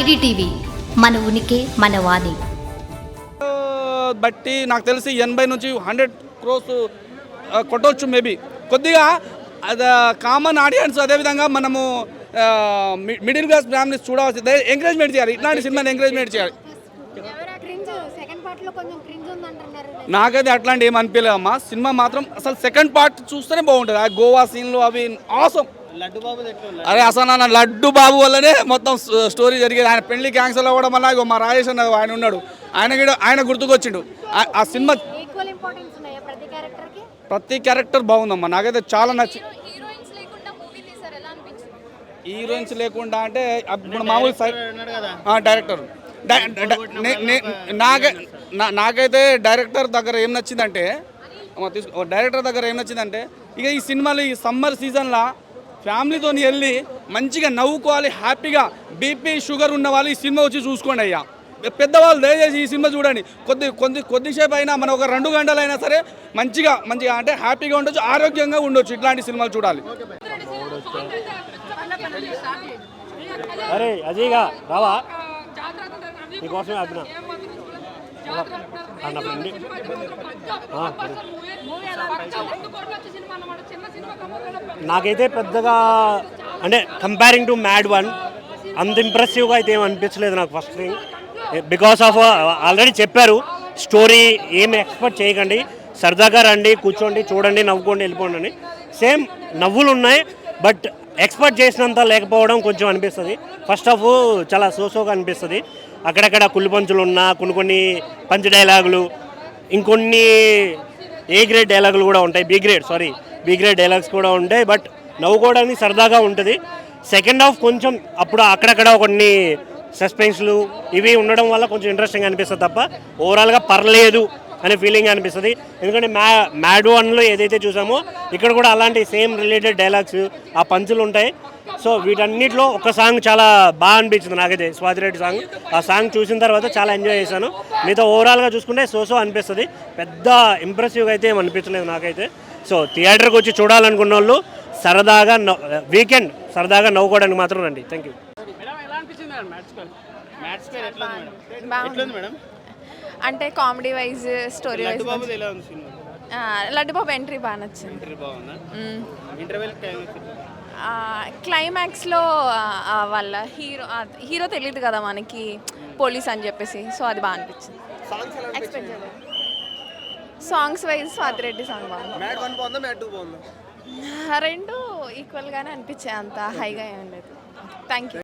IDTV మన ఉనికి మన వాణి. బట్టి నాకు తెలిసి ఎనభై నుంచి హండ్రెడ్ క్రోస్ కొట్టవచ్చు మేబీ. కొద్దిగా అది కామన్ ఆడియన్స్ అదేవిధంగా మనము మిడిల్ క్లాస్ ఫ్యామిలీస్ చూడవచ్చు ఎంకరేజ్మెంట్ చేయాలి. ఇట్లాంటి సినిమాని ఎంకరేజ్మెంట్ చేయాలి. క్రింజ్ సెకండ్ పార్ట్లో కొంచెం క్రింజ్ ఉంది అంటున్నారు నాకైతే అట్లాంటి ఏం అనిపించలేదు అమ్మా సినిమా మాత్రం అసలు సెకండ్ పార్ట్ చూస్తేనే బాగుంటుంది. ఆ గోవా సీన్లు అవి ఆసం అరే అసలు నా లడ్డు బాబు వల్లనే మొత్తం స్టోరీ జరిగేది. ఆయన పెళ్ళి క్యాన్సల్ అవ్వడం వల్ల ఇగో మా రాజేష్ అన్న ఆయన ఉన్నాడు. ఆయన కూడా ఆయన గుర్తుకొచ్చిండు. ఆ- సినిమా ఈక్వల్ ఇంపార్టెన్స్ ఉన్నాయా ప్రతి క్యారెక్టర్కి ప్రతి క్యారెక్టర్ బాగుందమ్మా. నాకైతే చాలా నచ్చి హీరోయిన్స్ లేకుండా అంటే ఇప్పుడు మామూలు డైరెక్టర్ నాకే నాకైతే డైరెక్టర్ దగ్గర ఏం నచ్చిందంటే తీసుకో డైరెక్టర్ దగ్గర ఏం నచ్చిందంటే ఇక ఈ సినిమాలు ఈ సమ్మర్ సీజన్లో ఫ్యామిలీతో వెళ్ళి మంచిగా నవ్వుకోవాలి హ్యాపీగా బీపీ షుగర్ ఉన్న వాళ్ళు ఈ సినిమా వచ్చి చూసుకోండి అయ్యా. పెద్దవాళ్ళు దయచేసి ఈ సినిమా చూడండి. కొద్ది కొద్ది కొద్దిసేపు అయినా మన ఒక రెండు గంటలు అయినా సరే మంచిగా మంచిగా అంటే హ్యాపీగా ఉండొచ్చు ఆరోగ్యంగా ఉండొచ్చు ఇట్లాంటి సినిమాలు చూడాలి. అరే అజయ్గా రావా? నీకోసమే అన్నప్పుడు నాకైతే పెద్దగా అంటే కంపేరింగ్ టు మ్యాడ్ వన్ అంత ఇంప్రెసివ్గా అయితే ఏం అనిపించలేదు నాకు first thing because of already చెప్పారు స్టోరీ ఏమి ఎక్స్పెక్ట్ చేయకండి. సరదాగా రండి కూర్చోండి చూడండి నవ్వుకోండి వెళ్ళిపోండి సేమ్ నవ్వులు ఉన్నాయి బట్ ఎక్స్పర్ట్ చేసినంత లేకపోవడం కొంచెం అనిపిస్తుంది. ఫస్ట్ ఆఫ్ చాలా సోసోగా అనిపిస్తుంది. అక్కడక్కడ కుళ్ళు పంచులు ఉన్నా కొన్ని కొన్ని పంచ్ డైలాగులు ఇంకొన్ని ఏ గ్రేడ్ డైలాగులు కూడా ఉంటాయి. B grade sorry B grade dialogues కూడా ఉంటాయి. బట్ నవ్వుకోవడానికి సరదాగా ఉంటుంది. సెకండ్ హాఫ్ కొంచెం అప్పుడు అక్కడక్కడ కొన్ని సస్పెన్స్లు ఇవి ఉండడం వల్ల కొంచెం ఇంట్రెస్టింగ్ అనిపిస్తుంది తప్ప ఓవరాల్గా పర్లేదు. అనే ఫీలింగ్ అనిపిస్తుంది. ఎందుకంటే మ్యా మ్యాడ్ వన్లో ఏదైతే చూసామో ఇక్కడ కూడా అలాంటి సేమ్ రిలేటెడ్ డైలాగ్స్ ఆ పంచులు ఉంటాయి. సో వీటన్నిటిలో ఒక సాంగ్ చాలా బాగా అనిపించింది నాకైతే స్వాతిరెడ్డి సాంగ్ ఆ సాంగ్ చూసిన తర్వాత చాలా ఎంజాయ్ చేశాను. మీతో ఓవరాల్గా చూసుకుంటే సోసో అనిపిస్తుంది. పెద్ద ఇంప్రెసివ్గా అయితే ఏం అనిపించలేదు నాకైతే. సో థియేటర్కి వచ్చి చూడాలనుకున్న వాళ్ళు సరదాగా వీకెండ్ సరదాగా నవ్వుకోవడానికి మాత్రం రండి. థ్యాంక్ యూ అంటే comedy wise story wise Laddu Babu entry బాగా నచ్చింది. క్లైమాక్స్లో వాళ్ళ హీరో హీరో తెలియదు కదా మనకి పోలీస్ అని చెప్పేసి సో అది బాగా అనిపించింది. ఎక్స్పెక్ట్ చేయలేదు సాంగ్స్ వైజ్ స్వాతిరెడ్డి సాంగ్ బాగుంది. రెండు ఈక్వల్గానే అనిపించాయి అంత హైగా ఏం లేదు. Thank you